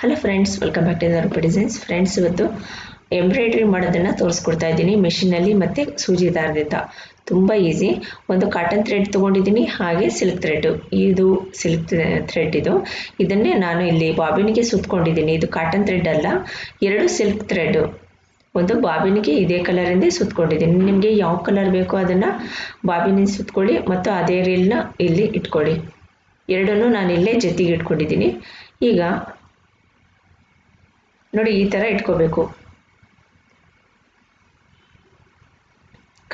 Hello friends welcome back to Darpa designs friends ಇವತ್ತು embroidery ಮಾಡೋದನ್ನು ತೋರಿಸ್ಕೊಡ್ತಾ ಇದ್ದೀನಿ. ಮೆಷಿನಲ್ಲಿ ಮತ್ತು ಸೂಜಿ ದಾರದಿಂದ ತುಂಬ ಈಸಿ ಒಂದು ಕಾಟನ್ ಥ್ರೆಡ್ ತೊಗೊಂಡಿದ್ದೀನಿ, ಹಾಗೆ ಸಿಲ್ಕ್ ಥ್ರೆಡ್ ಇದು ಸಿಲ್ಕ್ ಥ್ರೆಡ್ ಇದು. ಇದನ್ನೇ ನಾನು ಇಲ್ಲಿ ಬಾಬಿನಿಗೆ ಸುತ್ತಕೊಂಡಿದ್ದೀನಿ ಇದು ಕಾಟನ್ ಥ್ರೆಡ್ ಅಲ್ಲ, ಎರಡು ಸಿಲ್ಕ್ ಥ್ರೆಡ್ ಒಂದು ಬಾಬಿನಿಗೆ ಇದೇ ಕಲರಿಂದ ಸುತ್ತಕೊಂಡಿದ್ದೀನಿ ನಿಮಗೆ ಯಾವ ಕಲರ್ ಬೇಕೋ ಅದನ್ನು ಬಾಬಿನಿಗೆ ಸುತ್ಕೊಳ್ಳಿ ಮತ್ತು ಅದೇ ರೀಲ್ನ ಇಲ್ಲಿ ಇಟ್ಕೊಳ್ಳಿ. ಎರಡನ್ನೂ ನಾನು ಇಲ್ಲೇ ಜೊತೆಗೆ ಇಟ್ಕೊಂಡಿದ್ದೀನಿ. ಈಗ ನೋಡಿ ಈ ಥರ ಇಟ್ಕೋಬೇಕು.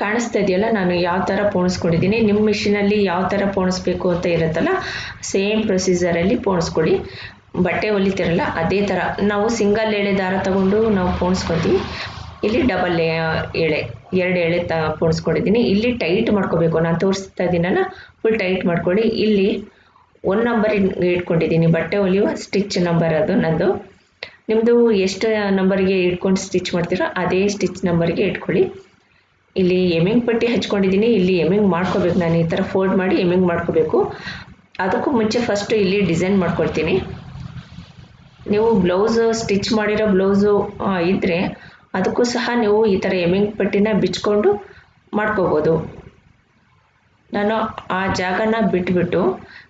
ಕಾಣಿಸ್ತಾ ಇದೆಯಲ್ಲ, ನಾನು ಯಾವ ಥರ ಪೋಣಿಸ್ಕೊಂಡಿದ್ದೀನಿ, ನಿಮ್ಮ ಮಿಷಿನಲ್ಲಿ ಯಾವ ಥರ ಪೋಣಿಸ್ಬೇಕು ಅಂತ ಇರುತ್ತಲ್ಲ ಸೇಮ್ ಪ್ರೊಸೀಜರಲ್ಲಿ ಪೋಣಿಸ್ಕೊಳ್ಳಿ. ಬಟ್ಟೆ ಹೊಲಿತಿರಲ್ಲ, ಅದೇ ಥರ ನಾವು ಸಿಂಗಲ್ ಎಳೆ ದಾರ ತಗೊಂಡು ನಾವು ಪೋಣಿಸ್ಕೊತೀವಿ. ಇಲ್ಲಿ ಡಬಲ್ ಎಳೆ, ಎರಡು ಎಳೆ ತ, ಪೋಣಿಸ್ಕೊಂಡಿದ್ದೀನಿ. ಇಲ್ಲಿ ಟೈಟ್ ಮಾಡ್ಕೋಬೇಕು. ನಾನು ತೋರಿಸ್ತಾ ಇದ್ದೀನಲ್ಲ ಫುಲ್ ಟೈಟ್ ಮಾಡ್ಕೊಳ್ಳಿ. ಇಲ್ಲಿ ಒನ್ ನಂಬರ್ ಇಟ್ಕೊಂಡಿದ್ದೀನಿ. ಬಟ್ಟೆ ಹೊಲಿಯುವ ಸ್ಟಿಚ್ ನಂಬರ್ ಅದು, ನಂದು. ನಿಮ್ಮದು ಎಷ್ಟು ನಂಬರ್ಗೆ ಇಟ್ಕೊಂಡು ಸ್ಟಿಚ್ ಮಾಡ್ತೀರೋ ಅದೇ ಸ್ಟಿಚ್ ನಂಬರ್ಗೆ ಇಟ್ಕೊಳ್ಳಿ. ಇಲ್ಲಿ ಎಮ್ಮಿಂಗ್ ಪಟ್ಟಿ ಹಚ್ಕೊಂಡಿದ್ದೀನಿ ಇಲ್ಲಿ ಎಮ್ಮಿಂಗ್ ಮಾಡ್ಕೋಬೇಕು. ನಾನು ಈ ಥರ ಫೋಲ್ಡ್ ಮಾಡಿ ಎಮ್ಮಿಂಗ್ ಮಾಡ್ಕೋಬೇಕು. ಅದಕ್ಕೂ ಮುಂಚೆ ಫಸ್ಟು ಇಲ್ಲಿ ಡಿಸೈನ್ ಮಾಡ್ಕೊಳ್ತೀನಿ. ನೀವು ಬ್ಲೌಸು ಸ್ಟಿಚ್ ಮಾಡಿರೋ ಬ್ಲೌಸು ಇದ್ದರೆ ಅದಕ್ಕೂ ಸಹ ನೀವು ಈ ಥರ ಎಮ್ಮಿಂಗ್ ಪಟ್ಟಿನ ಬಿಚ್ಕೊಂಡು ಮಾಡ್ಕೋಬೋದು. ನಾನು ಆ ಜಾಗನ ಬಿಟ್ಬಿಟ್ಟು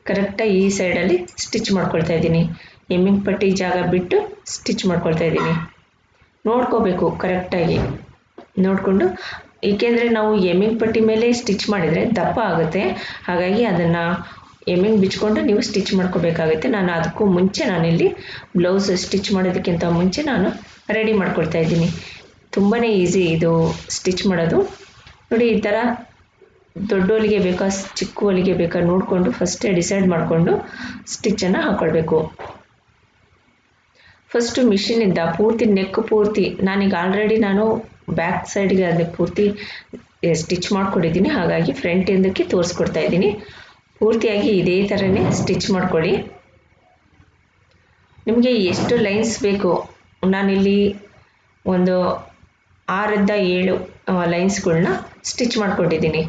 ಕರೆಕ್ಟಾಗಿ ಈ ಸೈಡಲ್ಲಿ ಸ್ಟಿಚ್ ಮಾಡ್ಕೊಳ್ತಾ ಇದ್ದೀನಿ. ಎಮ್ಮಿಂಗ್ ಪಟ್ಟಿ ಜಾಗ ಬಿಟ್ಟು ಸ್ಟಿಚ್ ಮಾಡ್ಕೊಳ್ತಾ ಇದ್ದೀನಿ. ನೋಡ್ಕೋಬೇಕು ಕರೆಕ್ಟಾಗಿ ನೋಡಿಕೊಂಡು, ಏಕೆಂದರೆ ನಾವು ಎಮ್ಮಿಂಗ್ ಪಟ್ಟಿ ಮೇಲೆ ಸ್ಟಿಚ್ ಮಾಡಿದರೆ ದಪ್ಪ ಆಗುತ್ತೆ. ಹಾಗಾಗಿ ಅದನ್ನು ಎಮ್ಮಿಂಗ್ ಬಿಚ್ಕೊಂಡು ನೀವು ಸ್ಟಿಚ್ ಮಾಡ್ಕೋಬೇಕಾಗುತ್ತೆ. ನಾನು ಅದಕ್ಕೂ ಮುಂಚೆ ನಾನಿಲ್ಲಿ ಬ್ಲೌಸ್ ಸ್ಟಿಚ್ ಮಾಡೋದಕ್ಕಿಂತ ಮುಂಚೆ ನಾನು ರೆಡಿ ಮಾಡ್ಕೊಳ್ತಾ ಇದ್ದೀನಿ. ತುಂಬಾ ಈಸಿ ಇದು ಸ್ಟಿಚ್ ಮಾಡೋದು. ನೋಡಿ, ಈ ಥರ ದೊಡ್ಡ ಹೊಲಿಗೆ ಬೇಕಾ ಚಿಕ್ಕ ಹೊಲಿಗೆ ಬೇಕಾ ನೋಡಿಕೊಂಡು ಫಸ್ಟೇ ಡಿಸೈಡ್ ಮಾಡಿಕೊಂಡು ಸ್ಟಿಚ್ಚನ್ನು ಹಾಕ್ಕೊಳ್ಬೇಕು ಫಸ್ಟು ಇದ್ದ, ಪೂರ್ತಿ ನೆಕ್ ಪೂರ್ತಿ, ನಾನೀಗ ಆಲ್ರೆಡಿ ನಾನು ಬ್ಯಾಕ್ ಸೈಡ್ಗೆ ಅದಕ್ಕೆ ಪೂರ್ತಿ ಸ್ಟಿಚ್ ಮಾಡ್ಕೊಂಡಿದ್ದೀನಿ. ಹಾಗಾಗಿ ಫ್ರಂಟ್ ಎಂದಕ್ಕೆ ತೋರಿಸ್ಕೊಡ್ತಾ ಇದ್ದೀನಿ. ಪೂರ್ತಿಯಾಗಿ ಇದೇ ಥರನೇ ಸ್ಟಿಚ್ ಮಾಡ್ಕೊಳ್ಳಿ. ನಿಮಗೆ ಎಷ್ಟು ಲೈನ್ಸ್ ಬೇಕು? ನಾನಿಲ್ಲಿ ಒಂದು ಆರರಿಂದ ಏಳು ಲೈನ್ಸ್ಗಳನ್ನ ಸ್ಟಿಚ್ ಮಾಡ್ಕೊಂಡಿದ್ದೀನಿ.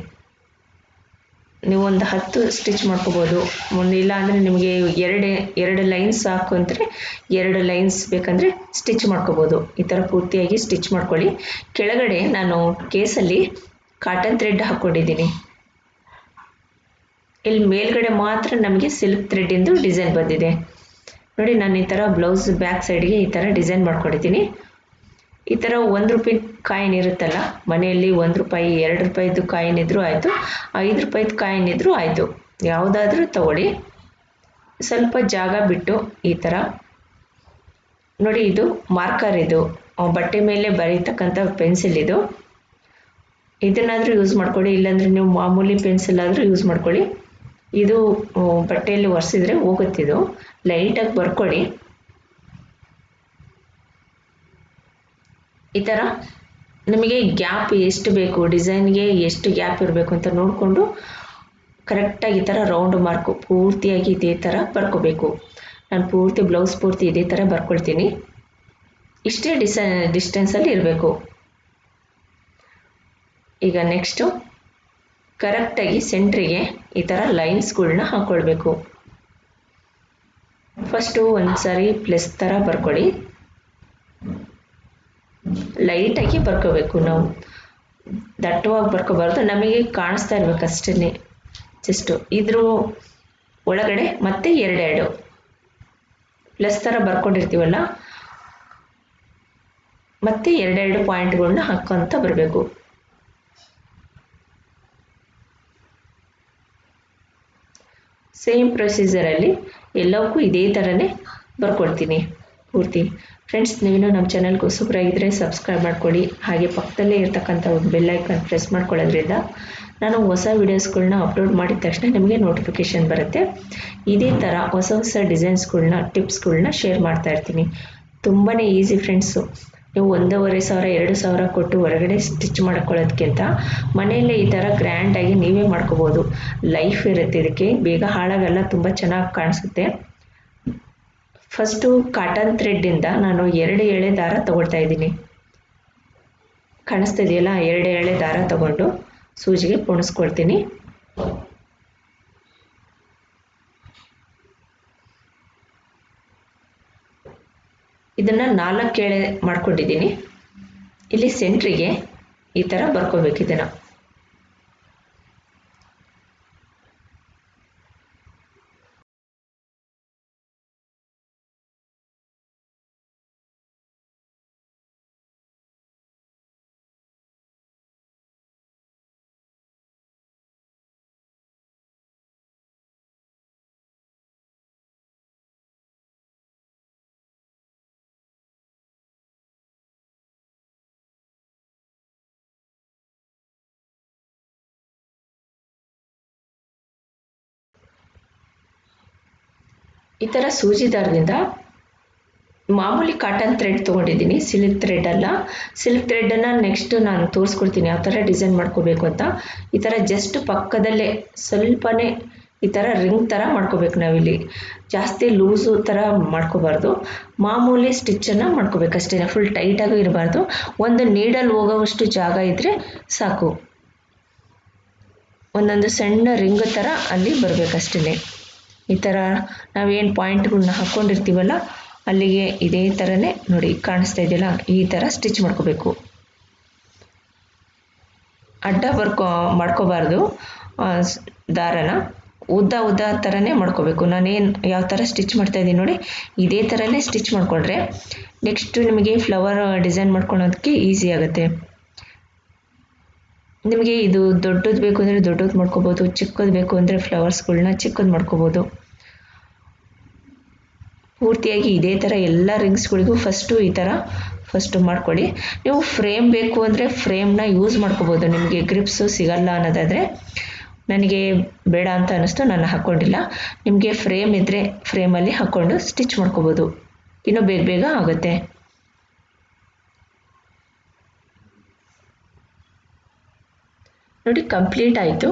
ನೀವು ಒಂದು ಹತ್ತು ಸ್ಟಿಚ್ ಮಾಡ್ಕೋಬೋದು. ಇಲ್ಲ ಅಂದರೆ ನಿಮಗೆ ಎರಡು ಎರಡು ಲೈನ್ಸ್ ಸಾಕು ಅಂದರೆ ಎರಡು ಲೈನ್ಸ್ ಬೇಕಂದರೆ ಸ್ಟಿಚ್ ಮಾಡ್ಕೋಬೋದು. ಈ ಥರ ಪೂರ್ತಿಯಾಗಿ ಸ್ಟಿಚ್ ಮಾಡ್ಕೊಳ್ಳಿ. ಕೆಳಗಡೆ ನಾನು ಕೇಸಲ್ಲಿ ಕಾಟನ್ ಥ್ರೆಡ್ ಹಾಕ್ಕೊಂಡಿದ್ದೀನಿ. ಇಲ್ಲಿ ಮೇಲ್ಗಡೆ ಮಾತ್ರ ನಮಗೆ ಸಿಲ್ಕ್ ಥ್ರೆಡ್ಡಿಂದು ಡಿಸೈನ್ ಬಂದಿದೆ. ನೋಡಿ, ನಾನು ಈ ಥರ ಬ್ಲೌಸ್ ಬ್ಯಾಕ್ ಸೈಡ್ಗೆ ಈ ಥರ ಡಿಸೈನ್ ಮಾಡ್ಕೊಂಡಿದ್ದೀನಿ. ಈ ಥರ ಒಂದು ರೂಪಾಯಿ ಕಾಯಿನ್ ಇರುತ್ತಲ್ಲ, ಮನೆಯಲ್ಲಿ ಒಂದು ರೂಪಾಯಿ, ಎರಡು ರೂಪಾಯಿದು ಕಾಯಿನ್ ಇದ್ದರೂ ಆಯಿತು, ಐದು ರೂಪಾಯಿದು ಕಾಯಿನ್ ಇದ್ದರೂ ಆಯಿತು. ಯಾವುದಾದ್ರೂ ತಗೊಳ್ಳಿ. ಸ್ವಲ್ಪ ಜಾಗ ಬಿಟ್ಟು ಈ ಥರ ನೋಡಿ ಇದು ಮಾರ್ಕರ್ ಇದು. ಬಟ್ಟೆ ಮೇಲೆ ಬರೀತಕ್ಕಂಥ ಪೆನ್ಸಿಲ್ ಇದು. ಇದನ್ನಾದರೂ ಯೂಸ್ ಮಾಡ್ಕೊಳ್ಳಿ, ಇಲ್ಲಾಂದರೆ ನೀವು ಮಾಮೂಲಿ ಪೆನ್ಸಿಲ್ ಆದರೂ ಯೂಸ್ ಮಾಡ್ಕೊಳ್ಳಿ. ಇದು ಬಟ್ಟೆಯಲ್ಲಿ ಒರೆಸಿದ್ರೆ ಹೋಗುತ್ತಿದು ಲೈಟಾಗಿ ಬರ್ಕೊಳ್ಳಿ. ಈ ಥರ ನಿಮಗೆ ಗ್ಯಾಪ್ ಎಷ್ಟು ಬೇಕು, ಡಿಸೈನ್ಗೆ ಎಷ್ಟು ಗ್ಯಾಪ್ ಇರಬೇಕು ಅಂತ ನೋಡಿಕೊಂಡು ಕರೆಕ್ಟಾಗಿ ಈ ಥರ ರೌಂಡ್ ಮಾರ್ಕು ಪೂರ್ತಿಯಾಗಿ ಇದೇ ಥರ ಬರ್ಕೋಬೇಕು. ನಾನು ಪೂರ್ತಿ ಬ್ಲೌಸ್ ಪೂರ್ತಿ ಇದೇ ಥರ ಬರ್ಕೊಳ್ತೀನಿ. ಇಷ್ಟೇ ಡಿಸ ಡಿಸ್ಟೆನ್ಸಲ್ಲಿ ಇರಬೇಕು. ಈಗ ನೆಕ್ಸ್ಟು ಕರೆಕ್ಟಾಗಿ ಸೆಂಟ್ರಿಗೆ ಈ ಥರ ಲೈನ್ಸ್ಗಳನ್ನ ಹಾಕ್ಕೊಳ್ಬೇಕು ಫಸ್ಟು ಒಂದು ಸಾರಿ ಪ್ಲಸ್ ಥರ ಬರ್ಕೊಳ್ಳಿ ಲೈಟಾಗಿ ಬರ್ಕೋಬೇಕು ನಾವು. ದಟ್ಟವಾಗಿ ಬರ್ಕೋಬಾರ್ದು. ನಮಗೆ ಕಾಣಿಸ್ತಾ ಇರ್ಬೇಕು ಅಷ್ಟೇ ಜಸ್ಟು ಇದ್ರ ಒಳಗಡೆ ಮತ್ತೆ ಎರಡೆರಡು. ಪ್ಲಸ್ ಥರ ಬರ್ಕೊಂಡಿರ್ತೀವಲ್ಲ? ಮತ್ತೆ ಎರಡೆರಡು ಪಾಯಿಂಟ್ಗಳನ್ನ ಹಾಕ್ಕೊಂತ ಬರಬೇಕು. ಸೇಮ್ ಪ್ರೊಸೀಜರಲ್ಲಿ ಎಲ್ಲವಕ್ಕೂ ಇದೇ ಥರನೇ ಬರ್ಕೊಳ್ತೀನಿ ಪೂರ್ತಿ. ಫ್ರೆಂಡ್ಸ್ ನೀವು ನಮ್ಮ ಚಾನಲ್ಗೆ ಇದ್ದರೆ ಸಬ್ಸ್ಕ್ರೈಬ್ ಮಾಡ್ಕೊಳ್ಳಿ. ಹಾಗೆ ಪಕ್ಕದಲ್ಲೇ ಇರ್ತಕ್ಕಂಥ ಒಂದು ಬೆಲ್ ಐಕಾನ್ ಪ್ರೆಸ್ ಮಾಡ್ಕೊಳ್ಳೋದ್ರಿಂದ ನಾನು ಹೊಸ ವೀಡಿಯೋಸ್ಗಳನ್ನ ಅಪ್ಲೋಡ್ ಮಾಡಿದ ತಕ್ಷಣ ನಿಮಗೆ ನೋಟಿಫಿಕೇಷನ್ ಬರುತ್ತೆ. ಇದೇ ಥರ ಹೊಸ ಹೊಸ ಡಿಸೈನ್ಸ್ಗಳನ್ನ ಟಿಪ್ಸ್ಗಳನ್ನ ಶೇರ್ ಮಾಡ್ತಾ ಇರ್ತೀನಿ. ತುಂಬಾ ಈಸಿ ಫ್ರೆಂಡ್ಸು ನೀವು ಒಂದೂವರೆ ಸಾವಿರ, ಎರಡು ಸಾವಿರ ಕೊಟ್ಟು ಹೊರಗಡೆ ಸ್ಟಿಚ್ ಮಾಡ್ಕೊಳ್ಳೋದಕ್ಕಿಂತ ಮನೆಯಲ್ಲೇ ಈ ಥರ ಗ್ರ್ಯಾಂಡಾಗಿ ನೀವೇ ಮಾಡ್ಕೋಬೋದು. ಲೈಫ್ ಇರುತ್ತೆ ಇದಕ್ಕೆ. ಬೇಗ ಹಾಳಾಗಲ್ಲ, ತುಂಬ ಚೆನ್ನಾಗಿ ಕಾಣಿಸುತ್ತೆ. ಫಸ್ಟು ಕಾಟನ್ ಥ್ರೆಡ್ಡಿಂದ ನಾನು ಎರಡು ಎಳೆ ದಾರ ತಗೊಳ್ತಾ ಇದ್ದೀನಿ. ಕಾಣಿಸ್ತಿದೆಯಲ್ಲ ಎರಡು ಎಳೆ ದಾರ ತಗೊಂಡು ಸೂಜಿಗೆ ಪೋಣಿಸ್ಕೊಳ್ತೀನಿ. ಇದನ್ನು ನಾಲ್ಕು ಎಳೆ ಮಾಡ್ಕೊಂಡಿದ್ದೀನಿ. ಇಲ್ಲಿ ಸೆಂಟ್ರಿಗೆ ಈ ಥರ ಬರ್ಕೋಬೇಕು ಇದನ್ನು. ಈ ಥರ ಸೂಜಿ ದಾರದಿಂದ ಮಾಮೂಲಿ ಕಾಟನ್ ಥ್ರೆಡ್ ತೊಗೊಂಡಿದ್ದೀನಿ ಸಿಲ್ಕ್ ಥ್ರೆಡ್ ಅಲ್ಲ. ಸಿಲ್ಕ್ ಥ್ರೆಡನ್ನು ನೆಕ್ಸ್ಟ್ ನಾನು ತೋರಿಸ್ಕೊಡ್ತೀನಿ ಯಾವ ಥರ ಡಿಸೈನ್ ಮಾಡ್ಕೋಬೇಕು ಅಂತ. ಈ ಥರ ಜಸ್ಟ್ ಪಕ್ಕದಲ್ಲೇ ಸ್ವಲ್ಪನೇ ಈ ಥರ ರಿಂಗ್ ಥರ ಮಾಡ್ಕೋಬೇಕು ನಾವಿಲ್ಲಿ. ಜಾಸ್ತಿ ಲೂಸು ಥರ ಮಾಡ್ಕೋಬಾರ್ದು. ಮಾಮೂಲಿ ಸ್ಟಿಚ್ಚನ್ನು ಮಾಡ್ಕೋಬೇಕು ಅಷ್ಟೇ ಫುಲ್ ಟೈಟಾಗೂ ಇರಬಾರ್ದು. ಒಂದು ನೀಡಲ್ಲಿ ಹೋಗೋವಷ್ಟು ಜಾಗ ಇದ್ದರೆ ಸಾಕು. ಒಂದೊಂದು ಸಣ್ಣ ರಿಂಗ್ ಥರ ಅಲ್ಲಿ ಬರಬೇಕಷ್ಟೇ ಈ ಥರ ನಾವೇನು ಪಾಯಿಂಟ್ಗಳನ್ನ ಹಾಕ್ಕೊಂಡಿರ್ತೀವಲ್ಲ ಅಲ್ಲಿಗೆ ಇದೇ ಥರನೇ ನೋಡಿ ಕಾಣಿಸ್ತಾ ಇದೆಯಲ್ಲ, ಈ ಥರ ಸ್ಟಿಚ್ ಮಾಡ್ಕೋಬೇಕು. ಅಡ್ಡ ಬರ್ಕೋ, ಮಾಡ್ಕೋಬಾರ್ದು ದಾರನ. ಉದ್ದ ಉದ್ದ ಥರನೇ ಮಾಡ್ಕೋಬೇಕು. ನಾನೇನು ಯಾವ ಥರ ಸ್ಟಿಚ್ ಮಾಡ್ತಾ ಇದ್ದೀನಿ ನೋಡಿ, ಇದೇ ಥರನೇ ಸ್ಟಿಚ್ ಮಾಡಿಕೊಂಡ್ರೆ ನೆಕ್ಸ್ಟು ನಿಮಗೆ ಫ್ಲವರ್ ಡಿಸೈನ್ ಮಾಡ್ಕೊಳ್ಳೋದಕ್ಕೆ ಈಸಿ ಆಗುತ್ತೆ. ನಿಮಗೆ ಇದು ದೊಡ್ಡದು ಬೇಕು ಅಂದರೆ ದೊಡ್ಡದು ಮಾಡ್ಕೋಬೋದು, ಚಿಕ್ಕದು ಬೇಕು ಅಂದರೆ ಫ್ಲವರ್ಸ್ಗಳನ್ನ ಚಿಕ್ಕದು ಮಾಡ್ಕೋಬೋದು. ಪೂರ್ತಿಯಾಗಿ ಇದೇ ಥರ ಎಲ್ಲ ರಿಂಗ್ಸ್ಗಳಿಗೂ ಫಸ್ಟು ಈ ಥರ ಫಸ್ಟು ಮಾಡ್ಕೊಳ್ಳಿ. ನೀವು ಫ್ರೇಮ್ ಬೇಕು ಅಂದರೆ ಫ್ರೇಮ್ನ ಯೂಸ್ ಮಾಡ್ಕೋಬೋದು. ನಿಮಗೆ ಗ್ರಿಪ್ಸು ಸಿಗಲ್ಲ ಅನ್ನೋದಾದರೆ ನನಗೆ ಬೇಡ ಅಂತ ಅನ್ನಿಸ್ತು, ನಾನು ಹಾಕ್ಕೊಂಡಿಲ್ಲ ನಿಮಗೆ ಫ್ರೇಮ್ ಇದ್ದರೆ ಫ್ರೇಮಲ್ಲಿ ಹಾಕ್ಕೊಂಡು ಸ್ಟಿಚ್ ಮಾಡ್ಕೋಬೋದು. ಇನ್ನೂ ಬೇಗ ಬೇಗ ಆಗುತ್ತೆ. ನೋಡಿ ಕಂಪ್ಲೀಟ್ ಆಯಿತು.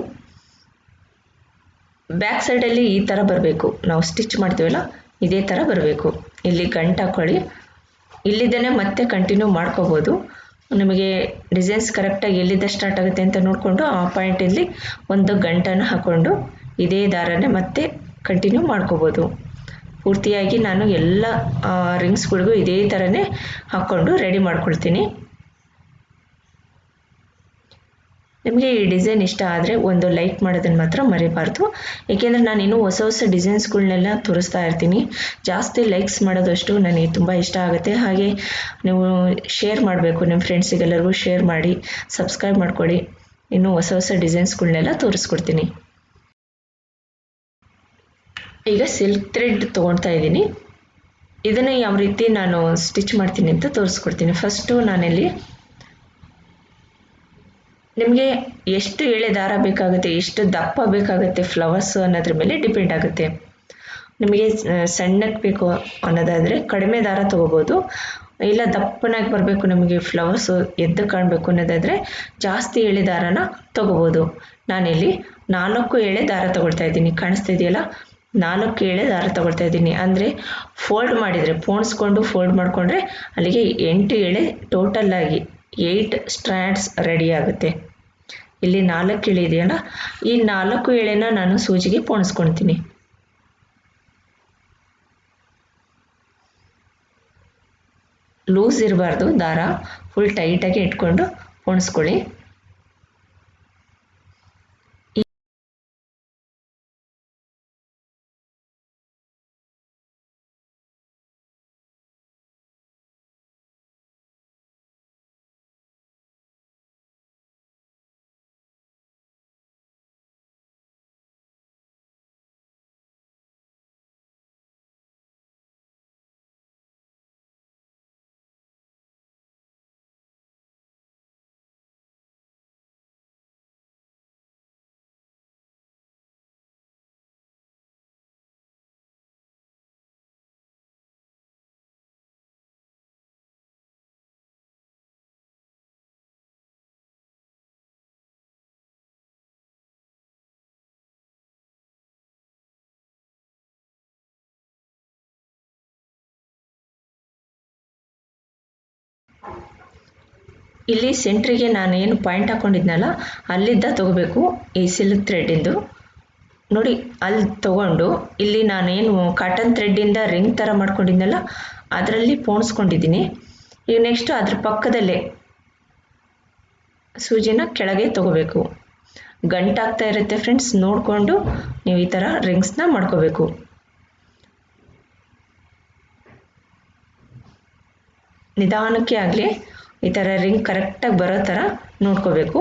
ಬ್ಯಾಕ್ ಸೈಡಲ್ಲಿ ಈ ಥರ ಬರಬೇಕು. ನಾವು ಸ್ಟಿಚ್ ಮಾಡ್ತೀವಲ್ಲ, ಇದೇ ಥರ ಬರಬೇಕು. ಇಲ್ಲಿ ಗಂಟು ಹಾಕ್ಕೊಳ್ಳಿ ಇಲ್ಲಿದ್ದೇನೆ ಮತ್ತೆ ಕಂಟಿನ್ಯೂ ಮಾಡ್ಕೋಬೋದು. ನಿಮಗೆ ಡಿಸೈನ್ಸ್ ಕರೆಕ್ಟಾಗಿ ಎಲ್ಲಿದ್ದ ಸ್ಟಾರ್ಟ್ ಆಗುತ್ತೆ ಅಂತ ನೋಡಿಕೊಂಡು ಆ ಪಾಯಿಂಟಲ್ಲಿ ಒಂದು ಗಂಟನ್ನು ಹಾಕ್ಕೊಂಡು ಇದೇ ದಾರನೇ ಮತ್ತೆ ಕಂಟಿನ್ಯೂ ಮಾಡ್ಕೋಬೋದು. ಪೂರ್ತಿಯಾಗಿ ನಾನು ಎಲ್ಲ ರಿಂಗ್ಸ್ಗಳಿಗೂ ಇದೇ ಥರನೇ ಹಾಕ್ಕೊಂಡು ರೆಡಿ ಮಾಡ್ಕೊಳ್ತೀನಿ. ನಿಮಗೆ ಈ ಡಿಸೈನ್ ಇಷ್ಟ ಆದರೆ ಒಂದು ಲೈಕ್ ಮಾಡೋದನ್ನು ಮಾತ್ರ ಮರಿಬಾರ್ದು. ಏಕೆಂದರೆ ನಾನು ಇನ್ನೂ ಹೊಸ ಹೊಸ ಡಿಸೈನ್ಸ್ಗಳನ್ನೆಲ್ಲ ತೋರಿಸ್ತಾ ಇರ್ತೀನಿ. ಜಾಸ್ತಿ ಲೈಕ್ಸ್ ಮಾಡೋದಷ್ಟು ನನಗೆ ತುಂಬ ಇಷ್ಟ ಆಗುತ್ತೆ. ಹಾಗೆ ನೀವು ಶೇರ್ ಮಾಡಬೇಕು ನಿಮ್ಮ ಫ್ರೆಂಡ್ಸಿಗೆಲ್ಲರಿಗೂ ಶೇರ್ ಮಾಡಿ ಸಬ್ಸ್ಕ್ರೈಬ್ ಮಾಡ್ಕೊಳ್ಳಿ ಇನ್ನೂ ಹೊಸ ಹೊಸ ಡಿಸೈನ್ಸ್ಗಳನ್ನೆಲ್ಲ ತೋರಿಸ್ಕೊಡ್ತೀನಿ. ಈಗ ಸಿಲ್ಕ್ ಥ್ರೆಡ್ ತೊಗೊಳ್ತಾ ಇದ್ದೀನಿ. ಇದನ್ನು ಯಾವ ರೀತಿ ನಾನು ಸ್ಟಿಚ್ ಮಾಡ್ತೀನಿ ಅಂತ ತೋರಿಸ್ಕೊಡ್ತೀನಿ. ಫಸ್ಟು ನಾನಿಲ್ಲಿ ನಿಮಗೆ ಎಷ್ಟು ಎಳೆ ದಾರ ಬೇಕಾಗುತ್ತೆ, ಎಷ್ಟು ದಪ್ಪ ಬೇಕಾಗುತ್ತೆ ಫ್ಲವರ್ಸ್ ಅನ್ನೋದ್ರ ಮೇಲೆ ಡಿಪೆಂಡ್ ಆಗುತ್ತೆ. ನಿಮಗೆ ಸಣ್ಣಕ್ಕೆ ಬೇಕು ಅನ್ನೋದಾದರೆ ಕಡಿಮೆ ದಾರ ತೊಗೋಬೋದು. ಇಲ್ಲ ದಪ್ಪನಾಗಿ ಬರಬೇಕು ನಮಗೆ ಫ್ಲವರ್ಸು ಎದ್ದು ಕಾಣಬೇಕು ಅನ್ನೋದಾದರೆ ಜಾಸ್ತಿ ಎಳೆ ದಾರನ ತೊಗೋಬೋದು. ನಾನಿಲ್ಲಿ ನಾಲ್ಕು ಎಳೆ ದಾರ ತೊಗೊಳ್ತಾ ಇದ್ದೀನಿ. ಕಾಣಿಸ್ತಾ ಇದೆಯಲ್ಲ? ನಾಲ್ಕು ಎಳೆ ದಾರ ತೊಗೊಳ್ತಾ ಇದ್ದೀನಿ. ಅಂದರೆ ಫೋಲ್ಡ್ ಮಾಡಿದರೆ, ಪೋಣಿಸ್ಕೊಂಡು ಫೋಲ್ಡ್ ಮಾಡಿಕೊಂಡ್ರೆ ಅಲ್ಲಿಗೆ ಎಂಟು ಎಳೆ ಟೋಟಲ್ಲಾಗಿ ಏಯ್ಟ್ ಸ್ಟ್ರ್ಯಾಂಡ್ಸ್ ರೆಡಿ ಆಗುತ್ತೆ. ಇಲ್ಲಿ ನಾಲ್ಕು ಎಳೆ ಇದೆಯಲ್ಲ, ಈ ನಾಲ್ಕು ಎಳೆನ ನಾನು ಸೂಜಿಗೆ ಪೋಣಿಸ್ಕೊಳ್ತೀನಿ ಲೂಸ್ ಇರಬಾರ್ದು, ದಾರ ಫುಲ್ ಟೈಟಾಗಿ ಇಟ್ಕೊಂಡು ಪೋಣಿಸ್ಕೊಳ್ಳಿ. ಇಲ್ಲಿ ಸೆಂಟ್ರಿಗೆ ನಾನು ಏನು ಪಾಯಿಂಟ್ ಹಾಕ್ಕೊಂಡಿದ್ನಲ್ಲ ಅಲ್ಲಿದ್ದ ತಗೋಬೇಕು ಈ ಸಿಲ್ಕ್ ಥ್ರೆಡ್ಡಿಂದು ನೋಡಿ, ಅಲ್ಲಿ ತಗೊಂಡು, ಇಲ್ಲಿ ನಾನೇನು ಕಾಟನ್ ಥ್ರೆಡ್ಡಿಂದ ರಿಂಗ್ ಥರ ಮಾಡ್ಕೊಂಡಿದ್ನಲ್ಲ, ಅದರಲ್ಲಿ ಪೋಣಿಸ್ಕೊಂಡಿದ್ದೀನಿ. ಈಗ ನೆಕ್ಸ್ಟು ಅದ್ರ ಪಕ್ಕದಲ್ಲೇ ಸೂಜಿನ ಕೆಳಗೆ ತಗೋಬೇಕು. ಗಂಟಾಗ್ತಾ ಇರುತ್ತೆ ಫ್ರೆಂಡ್ಸ್ ನೋಡಿಕೊಂಡು ನೀವು ಈ ಥರ ರಿಂಗ್ಸ್ನ ಮಾಡ್ಕೋಬೇಕು. ನಿಧಾನಕ್ಕೆ ಆಗಲಿ. ಈ ಥರ ರಿಂಗ್ ಕರೆಕ್ಟಾಗಿ ಬರೋ ಥರ ನೋಡ್ಕೋಬೇಕು.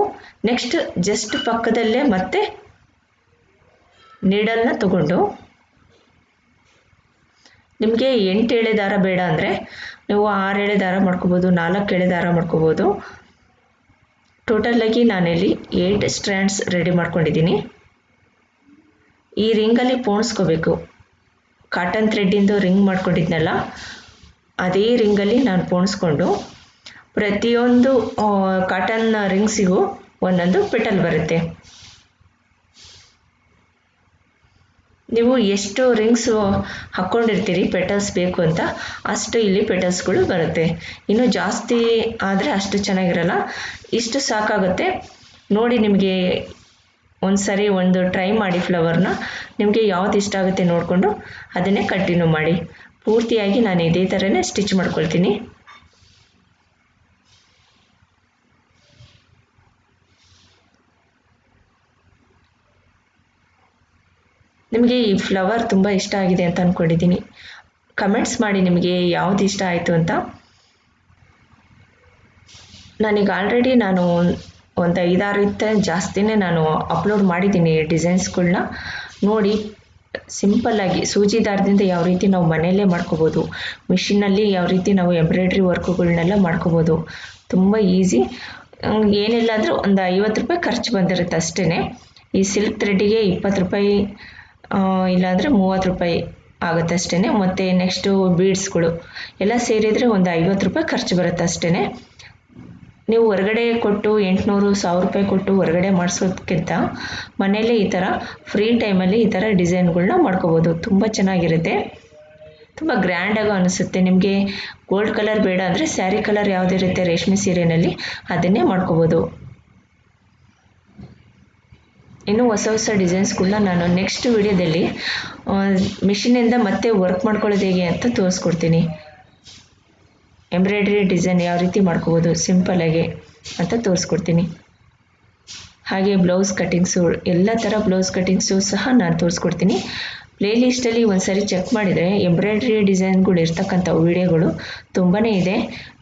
ನೆಕ್ಸ್ಟ್ ಜಸ್ಟ್ ಪಕ್ಕದಲ್ಲೇ ಮತ್ತೆ ನೀಡಲ್ನ ತಗೊಂಡು ನಿಮಗೆ ಎಂಟು ಎಳೆ ದಾರ ಬೇಡ ಅಂದರೆ ನೀವು ಆರು ಎಳೆ ದಾರ ಮಾಡ್ಕೋಬೋದು, ನಾಲ್ಕು ಎಳೆ ದಾರ ಮಾಡ್ಕೋಬೋದು. ಟೋಟಲಾಗಿ ನಾನಿಲ್ಲಿ ಏಯ್ಟ್ ಸ್ಟ್ರ್ಯಾಂಡ್ಸ್ ರೆಡಿ ಮಾಡ್ಕೊಂಡಿದ್ದೀನಿ. ಈ ರಿಂಗಲ್ಲಿ ಪೋಣಿಸ್ಕೋಬೇಕು. ಕಾಟನ್ ಥ್ರೆಡ್ಡಿಂದು ರಿಂಗ್ ಮಾಡ್ಕೊಂಡಿದ್ನಲ್ಲ, ಅದೇ ರಿಂಗಲ್ಲಿ ನಾನು ಪೋಣಿಸ್ಕೊಂಡು ಪ್ರತಿಯೊಂದು ಕಾಟನ್ ರಿಂಗ್ಸಿಗೂ ಒಂದೊಂದು ಪೆಟಲ್ ಬರುತ್ತೆ. ನೀವು ಎಷ್ಟು ರಿಂಗ್ಸ್ ಹಾಕ್ಕೊಂಡಿರ್ತೀರಿ ಪೆಟಲ್ಸ್ ಬೇಕು ಅಂತ, ಅಷ್ಟು ಇಲ್ಲಿ ಪೆಟಲ್ಸ್ಗಳು ಬರುತ್ತೆ. ಇನ್ನು ಜಾಸ್ತಿ ಆದರೆ ಅಷ್ಟು ಚೆನ್ನಾಗಿರಲ್ಲ. ಇಷ್ಟು ಸಾಕಾಗುತ್ತೆ. ನೋಡಿ ನಿಮಗೆ ಒಂದು ಸರಿ ಒಂದು ಟ್ರೈ ಮಾಡಿ ಫ್ಲವರ್ನ ನಿಮಗೆ ಯಾವ್ದು ಇಷ್ಟ ಆಗುತ್ತೆ ನೋಡಿಕೊಂಡು ಅದನ್ನೇ ಕಂಟಿನ್ಯೂ ಮಾಡಿ. ಪೂರ್ತಿಯಾಗಿ ನಾನು ಇದೇ ಥರನೇ ಸ್ಟಿಚ್ ಮಾಡ್ಕೊಳ್ತೀನಿ. ನಿಮಗೆ ಈ ಫ್ಲವರ್ ತುಂಬ ಇಷ್ಟ ಆಗಿದೆ ಅಂತ ಅಂದ್ಕೊಂಡಿದ್ದೀನಿ ಕಮೆಂಟ್ಸ್ ಮಾಡಿ ನಿಮಗೆ ಯಾವ್ದು ಇಷ್ಟ ಆಯಿತು ಅಂತ. ನಾನೀಗ ಆಲ್ರೆಡಿ ನಾನು ಒಂದು ಐದಾರು ಇತ್ತ ಜಾಸ್ತಿನೇ ನಾನು ಅಪ್ಲೋಡ್ ಮಾಡಿದ್ದೀನಿ ಡಿಸೈನ್ಸ್ಗಳನ್ನ ನೋಡಿ ಸಿಂಪಲ್ಲಾಗಿ ಸೂಜಿ ದಾರದಿಂದ ಯಾವ ರೀತಿ ನಾವು ಮನೆಯಲ್ಲೇ ಮಾಡ್ಕೋಬೋದು ಮಿಷಿನಲ್ಲಿ ಯಾವ ರೀತಿ ನಾವು ಎಂಬ್ರಾಯ್ಡ್ರಿ ವರ್ಕುಗಳನ್ನೆಲ್ಲ ಮಾಡ್ಕೋಬೋದು, ತುಂಬ ಈಸಿ ಏನಿಲ್ಲ ಅಂದರೆ ಒಂದು ಐವತ್ತು ರೂಪಾಯಿ ಖರ್ಚು ಬಂದಿರುತ್ತೆ ಅಷ್ಟೇ ಈ ಸಿಲ್ಕ್ ಥ್ರೆಡ್ಡಿಗೆ ಇಪ್ಪತ್ತು ರೂಪಾಯಿ ಇಲ್ಲಾಂದರೆ ಮೂವತ್ತು ರೂಪಾಯಿ ಆಗುತ್ತೆ ಅಷ್ಟೇ ಮತ್ತು ನೆಕ್ಸ್ಟು ಬೀಡ್ಸ್ಗಳು ಎಲ್ಲ ಸೇರಿದರೆ ಒಂದು ಐವತ್ತು ರೂಪಾಯಿ ಖರ್ಚು ಬರುತ್ತೆ ಅಷ್ಟೇ ನೀವು ಹೊರಗಡೆ ಕೊಟ್ಟು ಎಂಟುನೂರು, ಸಾವಿರ ರೂಪಾಯಿ ಕೊಟ್ಟು ಹೊರಗಡೆ ಮಾಡಿಸೋದಕ್ಕಿಂತ ಮನೆಯಲ್ಲೇ ಈ ಥರ ಫ್ರೀ ಟೈಮಲ್ಲಿ ಈ ಥರ ಡಿಸೈನ್ಗಳನ್ನ ಮಾಡ್ಕೋಬೋದು. ತುಂಬ ಚೆನ್ನಾಗಿರುತ್ತೆ. ತುಂಬ ಗ್ರ್ಯಾಂಡಾಗೂ ಅನಿಸುತ್ತೆ. ನಿಮಗೆ ಗೋಲ್ಡ್ ಕಲರ್ ಬೇಡ ಅಂದರೆ ಸ್ಯಾರಿ ಕಲರ್ ಯಾವುದಿರುತ್ತೆ ರೇಷ್ಮೆ ಸೀರೆಯಲ್ಲಿ ಅದನ್ನೇ ಮಾಡ್ಕೋಬೋದು. ಇನ್ನೂ ಹೊಸ ಹೊಸ ಡಿಸೈನ್ಸ್ಗಳನ್ನ ನಾನು ನೆಕ್ಸ್ಟ್ ವಿಡಿಯೋದಲ್ಲಿ ಮಿಷಿನಿಂದ ಮತ್ತೆ ವರ್ಕ್ ಮಾಡ್ಕೊಳ್ಳೋದು ಹೇಗೆ ಅಂತ ತೋರಿಸ್ಕೊಡ್ತೀನಿ. ಎಂಬ್ರಾಯ್ಡ್ರಿ ಡಿಸೈನ್ ಯಾವ ರೀತಿ ಮಾಡ್ಕೋಬೋದು ಸಿಂಪಲಾಗಿ ಅಂತ ತೋರಿಸ್ಕೊಡ್ತೀನಿ. ಹಾಗೆ ಬ್ಲೌಸ್ ಕಟ್ಟಿಂಗ್ಸು ಎಲ್ಲ ಥರ ಬ್ಲೌಸ್ ಕಟ್ಟಿಂಗ್ಸು ಸಹ ನಾನು ತೋರಿಸ್ಕೊಡ್ತೀನಿ. ಪ್ಲೇಲಿಸ್ಟಲ್ಲಿ ಒಂದು ಸರಿ ಚೆಕ್ ಮಾಡಿದರೆ ಎಂಬ್ರಾಯ್ಡ್ರಿ ಡಿಸೈನ್ಗಳು ಇರ್ತಕ್ಕಂಥ ವಿಡಿಯೋಗಳು ತುಂಬಾ ಇದೆ.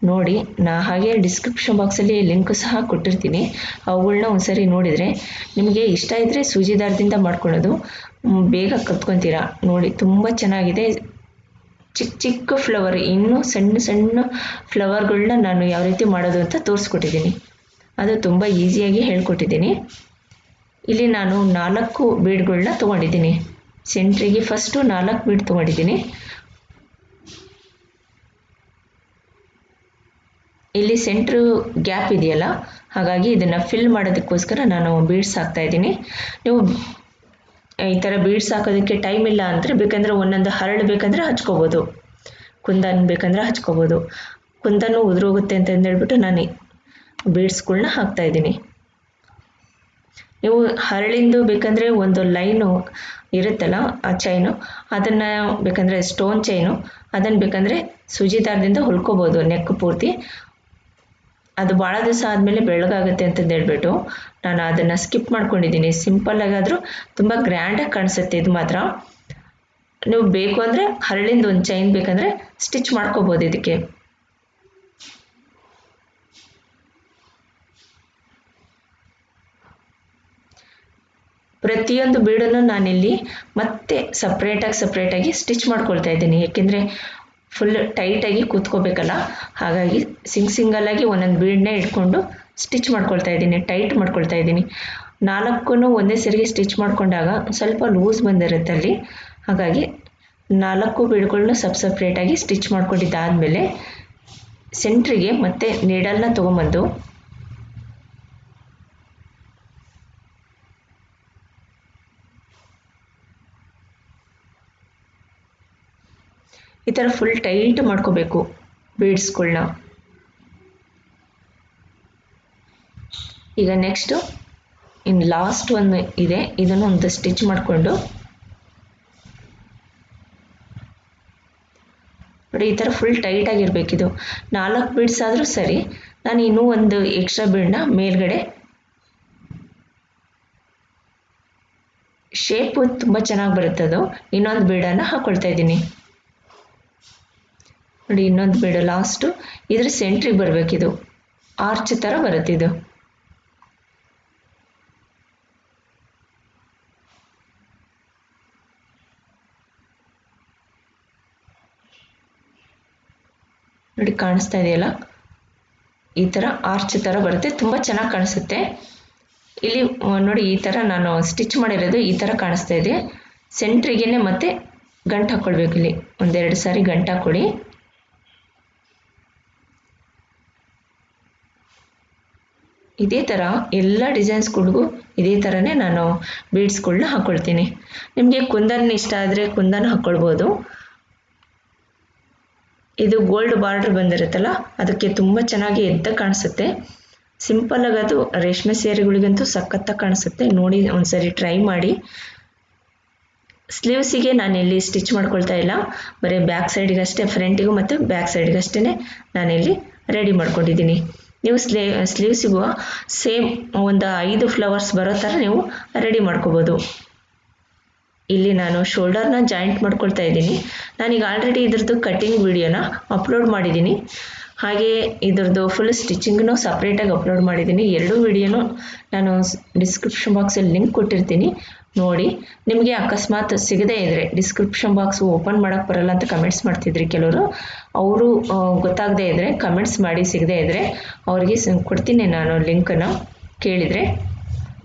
ನೋಡಿ, ನಾ ಹಾಗೆ ಡಿಸ್ಕ್ರಿಪ್ಷನ್ ಬಾಕ್ಸಲ್ಲಿ ಲಿಂಕ್ ಸಹ ಕೊಟ್ಟಿರ್ತೀನಿ. ಅವುಗಳನ್ನ ಒಂದ್ಸರಿ ನೋಡಿದರೆ ನಿಮಗೆ ಇಷ್ಟ ಇದ್ದರೆ ಸೂಜಿ ದಾರದಿಂದ ಮಾಡ್ಕೊಳ್ಳೋದು ಬೇಗ ಕತ್ಕೊತೀರಾ? ನೋಡಿ, ತುಂಬ ಚೆನ್ನಾಗಿದೆ. ಚಿಕ್ಕ ಚಿಕ್ಕ ಫ್ಲವರ್ ಇನ್ನೂ ಸಣ್ಣ ಸಣ್ಣ ಫ್ಲವರ್ಗಳನ್ನ ನಾನು ಯಾವ ರೀತಿ ಮಾಡೋದು ಅಂತ ತೋರಿಸ್ಕೊಟ್ಟಿದ್ದೀನಿ. ಅದು ತುಂಬ ಈಸಿಯಾಗಿ ಹೇಳ್ಕೊಟ್ಟಿದ್ದೀನಿ. ಇಲ್ಲಿ ನಾನು ನಾಲ್ಕು ಬೀಡ್ಗಳನ್ನ ತೊಗೊಂಡಿದ್ದೀನಿ. ಸೆಂಟ್ರಿಗೆ ಫಸ್ಟು ನಾಲ್ಕು ಬೀಡ್ ತೊಗೊಂಡಿದ್ದೀನಿ. ಇಲ್ಲಿ ಸೆಂಟ್ರು ಗ್ಯಾಪ್ ಇದೆಯಲ್ಲ, ಹಾಗಾಗಿ ಇದನ್ನು ಫಿಲ್ ಮಾಡೋದಕ್ಕೋಸ್ಕರ ನಾನು ಬೀಡ್ಸ್ ಹಾಕ್ತಾ ಇದ್ದೀನಿ. ನೀವು ಈ ಥರ ಬೀಡ್ಸ್ ಹಾಕೋದಕ್ಕೆ ಟೈಮ್ ಇಲ್ಲ ಅಂದರೆ ಬೇಕಂದರೆ ಒಂದೊಂದು ಹರಳು ಬೇಕಂದರೆ ಹಚ್ಕೋಬೋದು. ಕುಂದನ್ ಬೇಕಂದರೆ ಹಚ್ಕೋಬೋದು. ಕುಂದನು ಉದುರೋಗುತ್ತೆ ಅಂತಂದೇಳ್ಬಿಟ್ಟು ನಾನು ಬೀಡ್ಸ್ಗಳ್ನ ಹಾಕ್ತಾ ಇದ್ದೀನಿ. ನೀವು ಹರಳಿಂದು ಬೇಕಂದರೆ ಒಂದು ಲೈನು ಇರುತ್ತಲ್ಲ, ಆ ಚೈನು ಅದನ್ನು ಬೇಕಂದ್ರೆ ಸ್ಟೋನ್ ಚೈನು ಅದನ್ನು ಬೇಕಂದರೆ ಸುಜಿದಾರದಿಂದ ನೆಕ್ ಪೂರ್ತಿ. ಅದು ಭಾಳ ದಿವಸ ಆದಮೇಲೆ ಬೆಳಗಾಗುತ್ತೆ ಅಂತಂದು ಹೇಳ್ಬಿಟ್ಟು ನಾನು ಅದನ್ನು ಸ್ಕಿಪ್ ಮಾಡ್ಕೊಂಡಿದ್ದೀನಿ. ತುಂಬಾ ತುಂಬ ಗ್ರ್ಯಾಂಡಾಗಿ ಕಾಣಿಸುತ್ತೆ ಇದು ಮಾತ್ರ. ನೀವು ಬೇಕು ಅಂದರೆ ಹರಳಿಂದ ಒಂದು ಚೈನ್ ಬೇಕಂದರೆ ಸ್ಟಿಚ್ ಮಾಡ್ಕೋಬೋದು ಇದಕ್ಕೆ. ಪ್ರತಿಯೊಂದು ಬೀಡನ್ನು ನಾನಿಲ್ಲಿ ಮತ್ತೆ ಸಪ್ರೇಟಾಗಿ ಸಪ್ರೇಟಾಗಿ ಸ್ಟಿಚ್ ಮಾಡ್ಕೊಳ್ತಾ ಇದ್ದೀನಿ. ಏಕೆಂದರೆ ಫುಲ್ ಟೈಟಾಗಿ ಕೂತ್ಕೋಬೇಕಲ್ಲ? ಹಾಗಾಗಿ ಸಿಂಗ್ ಸಿಂಗಲ್ಲಾಗಿ ಒಂದೊಂದು ಬೀಡನ್ನೇ ಇಟ್ಕೊಂಡು ಸ್ಟಿಚ್ ಮಾಡ್ಕೊಳ್ತಾ ಇದ್ದೀನಿ. ಟೈಟ್ ಮಾಡ್ಕೊಳ್ತಾ ಇದ್ದೀನಿ. ನಾಲ್ಕು ಒಂದೇ ಸರಿಗೆ ಸ್ಟಿಚ್ ಮಾಡ್ಕೊಂಡಾಗ ಸ್ವಲ್ಪ ಲೂಸ್ ಬಂದಿರುತ್ತೆ ಅಲ್ಲಿ. ಹಾಗಾಗಿ ನಾಲ್ಕು ಬೀಡ್ಗಳನ್ನ ಸಬ್ ಸಪ್ರೇಟಾಗಿ ಸ್ಟಿಚ್ ಮಾಡ್ಕೊಂಡಿದ್ದಾದಮೇಲೆ ಸೆಂಟ್ರಿಗೆ ಮತ್ತೆ ನೀಡಲ್ನ ತೊಗೊಂಬಂದು ಈ ಥರ ಫುಲ್ ಟೈಟ್ ಮಾಡ್ಕೋಬೇಕು ಬೀಡ್ಸ್ಗಳನ್ನ ಈಗ ನೆಕ್ಸ್ಟು ಇನ್ನು ಲಾಸ್ಟ್ ಒಂದು ಇದೆ. ಇದನ್ನು ಒಂದು ಸ್ಟಿಚ್ ಮಾಡಿಕೊಂಡು. ನೋಡಿ, ಈ ಥರ ಫುಲ್ ಇದು. ನಾಲ್ಕು ಬೀಡ್ಸ್ ಆದರೂ ಸರಿ, ನಾನು ಇನ್ನೂ ಒಂದು ಎಕ್ಸ್ಟ್ರಾ ಬೀಡನ್ನ ಮೇಲ್ಗಡೆ ಶೇಪು ತುಂಬ ಚೆನ್ನಾಗಿ ಬರುತ್ತೆ ಅದು. ಇನ್ನೊಂದು ಬೀಡನ್ನು ಹಾಕ್ಕೊಳ್ತಾ ಇದ್ದೀನಿ. ನೋಡಿ ಇನ್ನೊಂದು ಬಿಡು ಲಾಸ್ಟು ಇದ್ರ ಸೆಂಟ್ರಿಗೆ ಬರಬೇಕಿದು ಆರ್ಚ್ ಥರ ಬರುತ್ತೆ ಇದು. ನೋಡಿ ಕಾಣಿಸ್ತಾ ಇದೆಯಲ್ಲ? ಈ ಥರ ಆರ್ಚ್ ಥರ ಬರುತ್ತೆ, ತುಂಬ ಚೆನ್ನಾಗಿ ಕಾಣಿಸುತ್ತೆ. ಇಲ್ಲಿ ನೋಡಿ ಈ ಥರ ನಾನು ಸ್ಟಿಚ್ ಮಾಡಿರೋದು ಈ ಥರ ಕಾಣಿಸ್ತಾ ಇದೆ. ಸೆಂಟ್ರಿಗೆನೆ ಮತ್ತೆ ಗಂಟು ಹಾಕ್ಕೊಳ್ಬೇಕು ಇಲ್ಲಿ. ಒಂದೆರಡು ಸಾರಿ ಗಂಟು ಹಾಕ್ಕೊಡಿ ಇದೇ ಥರ ಎಲ್ಲ ಡಿಸೈನ್ಸ್ಗಳಿಗೂ ಇದೇ ಥರನೇ ನಾನು ಬೀಡ್ಸ್ಗಳನ್ನ ಹಾಕ್ಕೊಳ್ತೀನಿ ನಿಮಗೆ ಕುಂದನ್ ಇಷ್ಟ ಆದರೆ ಕುಂದನ್ ಹಾಕ್ಕೊಳ್ಬೋದು ಇದು ಗೋಲ್ಡ್ ಬಾರ್ಡ್ರ್ ಬಂದಿರುತ್ತಲ್ಲ, ಅದಕ್ಕೆ ತುಂಬ ಚೆನ್ನಾಗಿ ಎದ್ದ ಕಾಣಿಸುತ್ತೆ. ಸಿಂಪಲ್ಲಾಗಿ ಅದು ರೇಷ್ಮೆ ಸೀರೆಗಳಿಗಂತೂ ಸಖತ್ತಾಗಿ ಕಾಣಿಸುತ್ತೆ. ನೋಡಿ, ಒಂದ್ಸರಿ ಟ್ರೈ ಮಾಡಿ. ಸ್ಲೀವ್ಸಿಗೆ ನಾನು ಇಲ್ಲಿ ಸ್ಟಿಚ್ ಮಾಡ್ಕೊಳ್ತಾ ಇಲ್ಲ. ಬರೀ ಬ್ಯಾಕ್ ಸೈಡಿಗಷ್ಟೇ ಫ್ರಂಟಿಗೂ ಮತ್ತು ಬ್ಯಾಕ್ ಸೈಡ್ಗಷ್ಟೇ ನಾನಿಲ್ಲಿ ರೆಡಿ ಮಾಡ್ಕೊಂಡಿದ್ದೀನಿ. ನೀವು ಸ್ಲೇ, ಸ್ಲೀವ್ಸಿಗೂ ಸೇಮ್ ಒಂದು ಐದು ಫ್ಲವರ್ಸ್ ಬರೋ ಥರ ನೀವು ರೆಡಿ ಮಾಡ್ಕೋಬೋದು. ಇಲ್ಲಿ ನಾನು ಶೋಲ್ಡರ್ನ ಜಾಯಿಂಟ್ ಮಾಡ್ಕೊಳ್ತಾ ಇದ್ದೀನಿ. ನಾನೀಗ ಆಲ್ರೆಡಿ ಇದ್ರದ್ದು ಕಟ್ಟಿಂಗ್ ವಿಡಿಯೋನ ಅಪ್ಲೋಡ್ ಮಾಡಿದ್ದೀನಿ. ಹಾಗೆ ಇದರದ್ದು ಫುಲ್ ಸ್ಟಿಚಿಂಗ್ನು ಸಪ್ರೇಟಾಗಿ ಅಪ್ಲೋಡ್ ಮಾಡಿದ್ದೀನಿ. ಎರಡೂ ವಿಡಿಯೋನು ನಾನು ಡಿಸ್ಕ್ರಿಪ್ಷನ್ ಬಾಕ್ಸಲ್ಲಿ ಲಿಂಕ್ ಕೊಟ್ಟಿರ್ತೀನಿ. ನೋಡಿ, ನಿಮಗೆ ಅಕಸ್ಮಾತ್ ಸಿಗದೇ ಇದ್ದರೆ ಡಿಸ್ಕ್ರಿಪ್ಷನ್ ಬಾಕ್ಸ್ ಓಪನ್ ಮಾಡೋಕ್ಕೆ ಬರಲ್ಲ ಅಂತ ಕಮೆಂಟ್ಸ್ ಮಾಡ್ತಿದ್ರಿ ಕೆಲವರು. ಅವರು ಗೊತ್ತಾಗದೇ ಇದ್ರೆ ಕಮೆಂಟ್ಸ್ ಮಾಡಿ ಸಿಗದೇ ಇದ್ದರೆ ಅವ್ರಿಗೆ ಕೊಡ್ತೀನಿ ನಾನು ಲಿಂಕನ್ನು ಕೇಳಿದರೆ.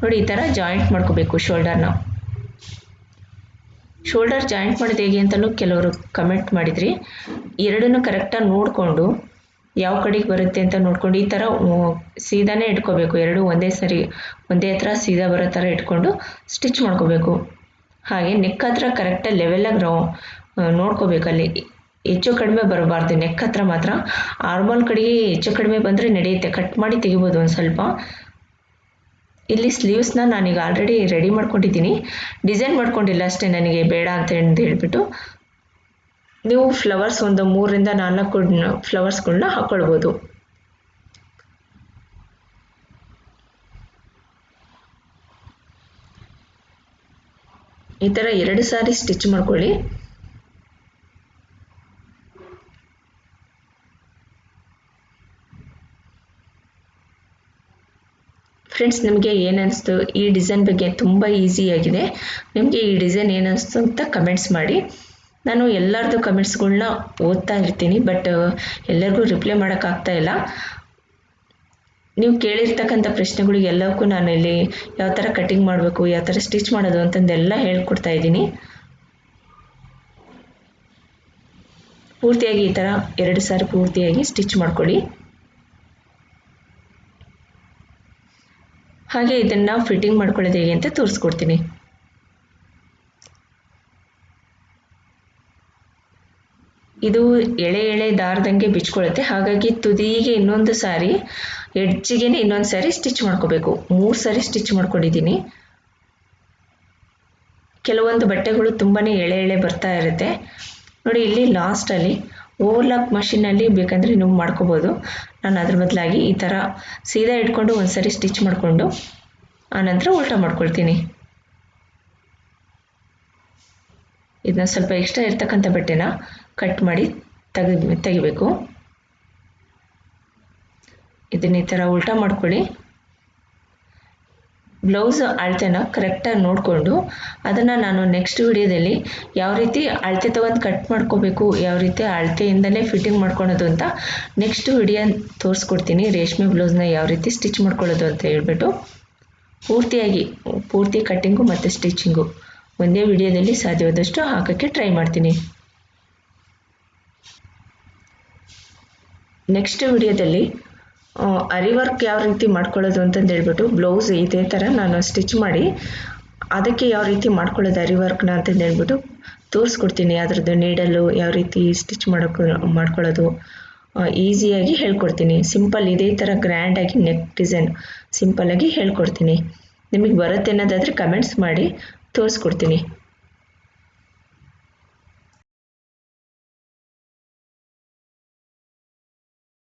ನೋಡಿ, ಈ ಥರ ಜಾಯಿಂಟ್ ಮಾಡ್ಕೋಬೇಕು ಶೋಲ್ಡರ್ನ ಶೋಲ್ಡರ್ ಜಾಯಿಂಟ್ ಮಾಡೋದು ಹೇಗೆ ಅಂತಲೂ ಕೆಲವರು ಕಮೆಂಟ್ ಮಾಡಿದ್ರಿ. ಎರಡನ್ನೂ ಕರೆಕ್ಟಾಗಿ ನೋಡಿಕೊಂಡು ಯಾವ ಕಡೆಗೆ ಬರುತ್ತೆ ಅಂತ ನೋಡ್ಕೊಂಡು ಈ ಥರ ಸೀದಾನೇ ಇಟ್ಕೋಬೇಕು. ಎರಡು ಒಂದೇ ಸರಿ, ಒಂದೇ ಹತ್ರ ಸೀದಾ ಬರೋ ಥರ ಇಟ್ಕೊಂಡು ಸ್ಟಿಚ್ ಮಾಡ್ಕೋಬೇಕು. ಹಾಗೆ ನೆಕ್ ಹತ್ರ ಕರೆಕ್ಟಾಗಿ ಲೆವೆಲಾಗಿ ರೌ ನೋಡ್ಕೋಬೇಕು ಅಲ್ಲಿ. ಹೆಚ್ಚು ಕಡಿಮೆ ಬರಬಾರ್ದು. ನೆಕ್ ಹತ್ರ ಮಾತ್ರ. ಆರ್ಮಲ್ ಕಡೆಗೆ ಹೆಚ್ಚು ಕಡಿಮೆ ಬಂದರೆ ನಡೆಯುತ್ತೆ. ಕಟ್ ಮಾಡಿ ತೆಗಿಬೋದು ಒಂದು ಸ್ವಲ್ಪ. ಇಲ್ಲಿ ಸ್ಲೀವ್ಸ್ನ ನಾನೀಗ ಆಲ್ರೆಡಿ ರೆಡಿ ಮಾಡ್ಕೊಂಡಿದ್ದೀನಿ. ಡಿಸೈನ್ ಮಾಡ್ಕೊಂಡಿಲ್ಲ ಅಷ್ಟೇ ನನಗೆ. ಬೇಡ ಅಂತ ಹೇಳ್ಬಿಟ್ಟು ನೀವು ಫ್ಲವರ್ಸ್ ಒಂದು ಮೂರರಿಂದ ನಾಲ್ಕು ಫ್ಲವರ್ಸ್ಗಳನ್ನ ಹಾಕ್ಕೊಳ್ಬೋದು ಈ ಥರ ಎರಡು ಸಾರಿ ಸ್ಟಿಚ್ ಮಾಡ್ಕೊಳ್ಳಿ. ಫ್ರೆಂಡ್ಸ್ ನಿಮಗೆ ಏನನ್ನಿಸ್ತು ಈ ಡಿಸೈನ್ ಬಗ್ಗೆ ತುಂಬ ಈಸಿಯಾಗಿದೆ ನಿಮಗೆ ಈ ಡಿಸೈನ್ ಏನನ್ಸ್ತು ಅಂತ ಕಮೆಂಟ್ಸ್ ಮಾಡಿ. ನಾನು ಎಲ್ಲರದ್ದು ಕಮೆಂಟ್ಸ್ಗಳ್ನ ಓದ್ತಾ ಇರ್ತೀನಿ, ಬಟ್ ಎಲ್ಲರಿಗೂ ರಿಪ್ಲೈ ಮಾಡೋಕ್ಕಾಗ್ತಾ ಇಲ್ಲ. ನೀವು ಕೇಳಿರ್ತಕ್ಕಂಥ ಪ್ರಶ್ನೆಗಳಿಗೆ ಎಲ್ಲಕ್ಕೂ ನಾನು ಇಲ್ಲಿ ಯಾವ ಥರ ಕಟಿಂಗ್ ಮಾಡಬೇಕು, ಯಾವ ಥರ ಸ್ಟಿಚ್ ಮಾಡೋದು ಅಂತಂದೆಲ್ಲ ಹೇಳ್ಕೊಡ್ತಾ ಇದ್ದೀನಿ. ಪೂರ್ತಿಯಾಗಿ ಈ ಥರ ಎರಡು ಸಾರಿ ಪೂರ್ತಿಯಾಗಿ ಸ್ಟಿಚ್ ಮಾಡ್ಕೊಳ್ಳಿ. ಹಾಗೆ ಇದನ್ನು ಫಿಟ್ಟಿಂಗ್ ಮಾಡ್ಕೊಳ್ಳೋದು ಹೇಗೆ ಅಂತ ತೋರಿಸ್ಕೊಡ್ತೀನಿ. ಇದು ಎಳೆ ಎಳೆ ದಾರದಂಗೆ ಬಿಚ್ಕೊಳ್ಳುತ್ತೆ ಹಾಗಾಗಿ ತುದಿಗೆ ಇನ್ನೊಂದು ಸಾರಿ ಎಡ್ಜಿಗೆ ಇನ್ನೊಂದು ಸಾರಿ ಸ್ಟಿಚ್ ಮಾಡ್ಕೋಬೇಕು. ಮೂರು ಸಾರಿ ಸ್ಟಿಚ್ ಮಾಡ್ಕೊಂಡಿದ್ದೀನಿ. ಕೆಲವೊಂದು ಬಟ್ಟೆಗಳು ತುಂಬಾ ಎಳೆ ಎಳೆ ಬರ್ತಾ ಇರುತ್ತೆ. ನೋಡಿ, ಇಲ್ಲಿ ಲಾಸ್ಟಲ್ಲಿ ಓವರ್ಲಾಕ್ ಮಷಿನಲ್ಲಿ ಬೇಕಂದರೆ ನೀವು ಮಾಡ್ಕೋಬೋದು. ನಾನು ಅದ್ರ ಬದಲಾಗಿ ಈ ಥರ ಸೀದಾ ಇಟ್ಕೊಂಡು ಒಂದು ಸಾರಿ ಸ್ಟಿಚ್ ಮಾಡಿಕೊಂಡು ಆನಂತರ ಉಲ್ಟಾ ಮಾಡ್ಕೊಳ್ತೀನಿ. ಇದನ್ನ ಸ್ವಲ್ಪ ಎಕ್ಸ್ಟ್ರಾ ಇರ್ತಕ್ಕಂಥ ಬಟ್ಟೆನ ಕಟ್ ಮಾಡಿ ತೆಗೆ ತೆಗಿಬೇಕು. ಇದನ್ನ ಈ ಥರ ಉಲ್ಟಾ ಮಾಡ್ಕೊಳ್ಳಿ. ಬ್ಲೌಸ್ ಅಳತೆನ ಕರೆಕ್ಟಾಗಿ ನೋಡಿಕೊಂಡು ಅದನ್ನು ನಾನು ನೆಕ್ಸ್ಟ್ ವಿಡಿಯೋದಲ್ಲಿ ಯಾವ ರೀತಿ ಅಳತೆ ತಗೊಂಡು ಕಟ್ ಮಾಡ್ಕೋಬೇಕು, ಯಾವ ರೀತಿ ಅಳತೆಯಿಂದಲೇ ಫಿಟ್ಟಿಂಗ್ ಮಾಡ್ಕೊಳೋದು ಅಂತ ನೆಕ್ಸ್ಟ್ ವಿಡಿಯೋ ತೋರಿಸ್ಕೊಡ್ತೀನಿ. ರೇಷ್ಮೆ ಬ್ಲೌಸ್ನ ಯಾವ ರೀತಿ ಸ್ಟಿಚ್ ಮಾಡ್ಕೊಳ್ಳೋದು ಅಂತ ಹೇಳ್ಬಿಟ್ಟು ಪೂರ್ತಿಯಾಗಿ, ಪೂರ್ತಿ ಕಟ್ಟಿಂಗು ಮತ್ತು ಸ್ಟಿಚಿಂಗು ಒಂದೇ ವಿಡಿಯೋದಲ್ಲಿ ಸಾಧ್ಯವಾದಷ್ಟು ಹಾಕೋಕ್ಕೆ ಟ್ರೈ ಮಾಡ್ತೀನಿ. ನೆಕ್ಸ್ಟ್ ವಿಡಿಯೋದಲ್ಲಿ ಅರಿ ವರ್ಕ್ ಯಾವ ರೀತಿ ಮಾಡ್ಕೊಳ್ಳೋದು ಅಂತಂದು ಹೇಳ್ಬಿಟ್ಟು ಬ್ಲೌಸ್ ಇದೇ ಥರ ನಾನು ಸ್ಟಿಚ್ ಮಾಡಿ, ಅದಕ್ಕೆ ಯಾವ ರೀತಿ ಮಾಡ್ಕೊಳ್ಳೋದು ಅರಿ ವರ್ಕ್ನ ಅಂತಂದು ಹೇಳ್ಬಿಟ್ಟು ತೋರಿಸ್ಕೊಡ್ತೀನಿ. ಅದರದ್ದು ನೀಡಲು ಯಾವ ರೀತಿ ಸ್ಟಿಚ್ ಮಾಡೋಕ್ಕೆ ಮಾಡ್ಕೊಳ್ಳೋದು ಈಸಿಯಾಗಿ ಹೇಳ್ಕೊಡ್ತೀನಿ. ಸಿಂಪಲ್ ಇದೇ ಥರ ಗ್ರ್ಯಾಂಡಾಗಿ ನೆಕ್ ಡಿಸೈನ್ ಸಿಂಪಲ್ಲಾಗಿ ಹೇಳ್ಕೊಡ್ತೀನಿ. ನಿಮಗೆ ಬರುತ್ತೆ ಅನ್ನೋದಾದರೆ ಕಮೆಂಟ್ಸ್ ಮಾಡಿ ತೋರಿಸ್ಕೊಡ್ತೀನಿ.